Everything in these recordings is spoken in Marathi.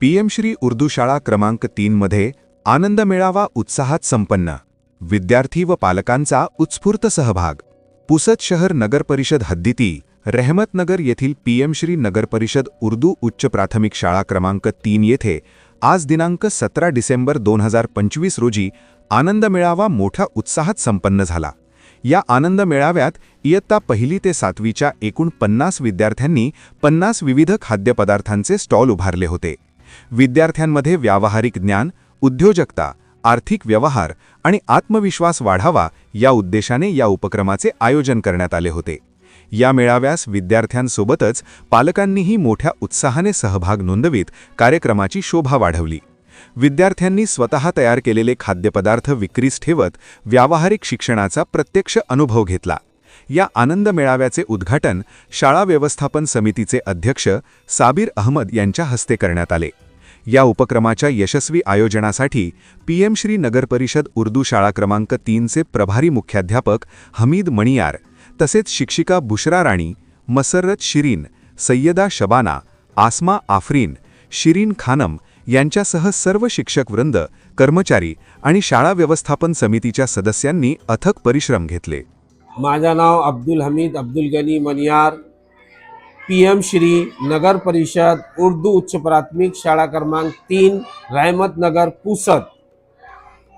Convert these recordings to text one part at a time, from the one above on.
पीएम श्री उर्दू शाळा क्रमांक तीनमध्ये आनंद मेळावा उत्साहात संपन्न. विद्यार्थी व पालकांचा उत्स्फूर्त सहभाग. पुसद शहर नगर परिषद हद्दीती रहमतनगर येथील पीएम श्री नगर परिषद उर्दू उच्च प्राथमिक शाळा क्रमांक तीन येथे आज दिनांक सतरा डिसेंबर दोन हजार पंचवीस रोजी आनंद मेळावा मोठ्या उत्साहात संपन्न झाला. या आनंद मेळाव्यात इयत्ता पहिली ते सातवीच्या एकूण पन्नास विद्यार्थ्यांनी पन्नास विविध खाद्यपदार्थांचे स्टॉल उभारले होते. विद्यार्थ्यांमध्ये व्यावहारिक ज्ञान उद्योजकता आर्थिक व्यवहार आणि आत्मविश्वास वाढावा या उद्देशाने या उपक्रमाचे आयोजन करण्यात आले होते. या मेळाव्यास विद्यार्थ्यांसोबतच पालकांनीही मोठ्या उत्साहाने सहभाग नोंदवित कार्यक्रमाची शोभा वाढवली. विद्यार्थ्यांनी स्वतः तयार केलेले खाद्यपदार्थ विक्रीस ठेवत व्यावहारिक शिक्षणाचा प्रत्यक्ष अनुभव घेतला. या आनंद मेळाव्याचे उद्घाटन शाळा व्यवस्थापन समितीचे अध्यक्ष साबीर अहमद यांच्या हस्ते करण्यात आले. या उपक्रमाच्या यशस्वी आयोजनासाठी पीएम श्री नगर परिषद उर्दू शाळा क्रमांक तीनचे प्रभारी मुख्याध्यापक हमीद मणियार तसेच शिक्षिका बुशरा राणी मसरत शिरीन सय्यदा शबाना आसमा आफरीन शिरीन खानम यांच्यासह सर्व शिक्षक वृंद कर्मचारी आणि शाळा व्यवस्थापन समितीच्या सदस्यांनी अथक परिश्रम घेतले. माझं नाव अब्दुल हमीद अब्दुल गनी मनियार पी एम श्री नगर परिषद उर्दू उच्च प्राथमिक शाळा क्रमांक तीन रहमतनगर पुसत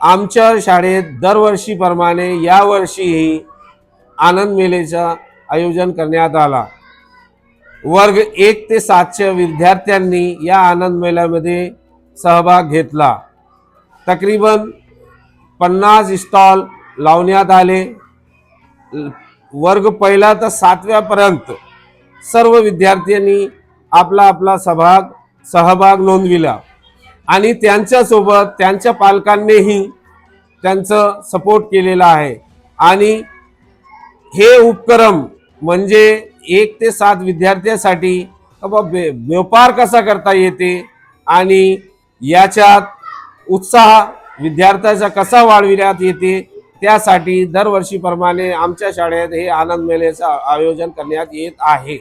आमच्या शाळेत दरवर्षीप्रमाणे यावर्षीही आनंद मेलेचं आयोजन करण्यात आला. वर्ग एक ते सातच्या विद्यार्थ्यांनी या आनंद मेळ्यामध्ये सहभाग घेतला. तकरीबन पन्नास स्टॉल लावण्यात आले. वर्ग पहिला तर सातव्यापर्यंत सर्व विद्यार्थ्यांनी आपला आपला सभाग सहभाग नोंदविला. आणि त्यांच्यासोबत त्यांच्या पालकांनीही त्यांचं सपोर्ट केलेला आहे. आणि हे उपक्रम म्हणजे एक ते सात विद्यार्थ्यासाठी व्यापार कसा करता येते? आणि याच्यात उत्साह विद्यार्थ्याचा कसा वाढविण्यात येते? त्यासाठी दरवर्षीप्रमाणे आमच्या शाळेत हे आनंद मेळ्याचं आयोजन करण्यात येत आहे.